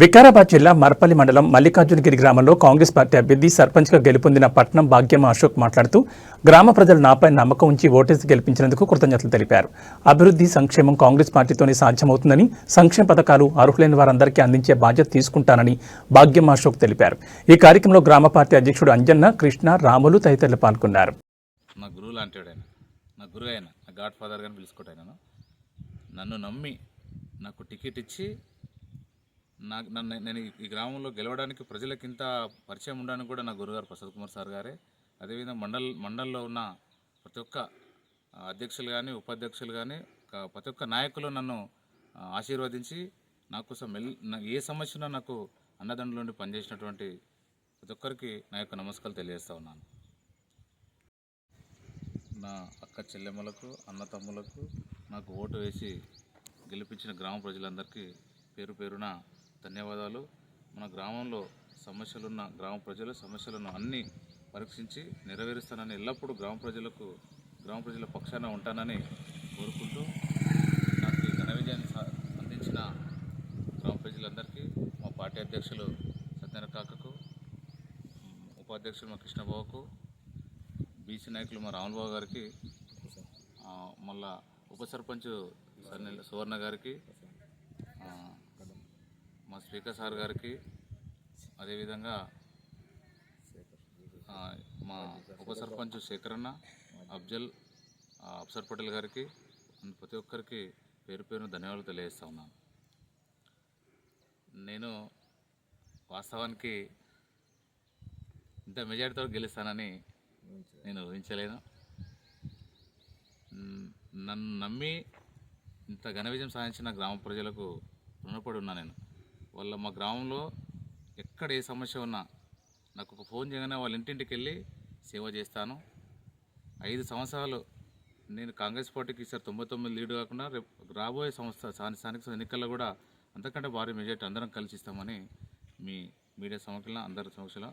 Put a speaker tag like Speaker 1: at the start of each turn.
Speaker 1: వికారాబాద్ జిల్లా మర్పల్లి మండలం మల్లికార్జునగిరి గ్రామంలో కాంగ్రెస్ పార్టీ అభ్యర్థి సర్పంచ్గా గెలుపొందిన పట్నం భాగ్యం అశోక్ మాట్లాడుతూ గ్రామ ప్రజలు నాపై నమ్మకం ఉంచి ఓటేసి గెలిపించినందుకు కృతజ్ఞతలు తెలిపారు. అభివృద్ధి సంక్షేమం కాంగ్రెస్ పార్టీతోనే సాధ్యమవుతుందని సంక్షేమ పథకాలు అర్హులైన వారందరికీ అందించే బాధ్యత తీసుకుంటానని భాగ్యం అశోక్ తెలిపారు. ఈ కార్యక్రమంలో గ్రామ పార్టీ అధ్యక్షుడు అంజన్న కృష్ణ రాములు తదితరులు పాల్గొన్నారు.
Speaker 2: నా గురువు లాంటి నా గురువు నా గాడ్ ఫాదర్ గారిని పిలుచుకుంటాను నన్ను నమ్మి నాకు టికెట్ ఇచ్చి నాకు నన్ను నేను ఈ గ్రామంలో గెలవడానికి ప్రజలకు ఇంత పరిచయం ఉండడానికి కూడా నా గురుగారు ప్రసాద్ కుమార్ సార్ గారే. అదేవిధంగా మండల్ మండల్లో ఉన్న ప్రతి ఒక్క అధ్యక్షులు కానీ ఉపాధ్యక్షులు కానీ ప్రతి ఒక్క నాయకులు నన్ను ఆశీర్వదించి నా కోసం మెల్ ఏ సమస్యన నాకు అన్నదండలు పనిచేసినటువంటి ప్రతి ఒక్కరికి నా యొక్క నమస్కారాలు తెలియజేస్తా ఉన్నాను. నా అక్క చెల్లెమ్మలకు అన్న తమ్ములకు నాకు ఓటు వేసి గెలిపించిన గ్రామ ప్రజలందరికీ పేరు పేరున ధన్యవాదాలు. మన గ్రామంలో సమస్యలున్న గ్రామ ప్రజలు సమస్యలను అన్నీ పరీక్షించి నెరవేరుస్తానని ఎల్లప్పుడూ గ్రామ ప్రజలకు గ్రామ ప్రజల పక్షాన ఉంటానని కోరుకుంటూ నాకు ఈ ఘన విజయాన్ని అందించిన గ్రామ ప్రజలందరికీ మా పార్టీ అధ్యక్షులు సత్యనారాయణ కాకకు ఉపాధ్యక్షులు మా కృష్ణబాబుకు బీసీ నాయకులు మా రాములబాబు గారికి మళ్ళా ఉప సర్పంచ్ సువర్ణ గారికి మా స్పీకర్ సార్ గారికి అదేవిధంగా మా ఉప సర్పంచ్ శేఖరన్న అఫ్జల్ అప్సర్ అఫ్సర్ పటేల్ గారికి ప్రతి ఒక్కరికి పేరు పేరున ధన్యవాదాలు తెలియజేస్తా ఉన్నాను. నేను వాస్తవానికి ఇంత మెజారిటీతో గెలుస్తానని నేను ఊహించలేను. నన్ను నమ్మి ఇంత ఘన విజయం సాధించిన గ్రామ ప్రజలకు రుణపడి ఉన్నా నేను. వాళ్ళ మా గ్రామంలో ఎక్కడ ఏ సమస్య ఉన్నా నాకు ఒక ఫోన్ చేయగానే వాళ్ళ ఇంటింటికి వెళ్ళి సేవ చేస్తాను. ఐదు సంవత్సరాలు నేను కాంగ్రెస్ పార్టీకి ఈసారి తొంభై తొమ్మిది లీడ్ కాకుండా రేపు రాబోయే సంస్థ స్థానిక స్థానిక ఎన్నికల్లో కూడా అంతకంటే భారీ మెజార్టీ అందరం కలిసి ఇస్తామని మీ మీడియా సమక్షంలో అందరి సమక్షంలో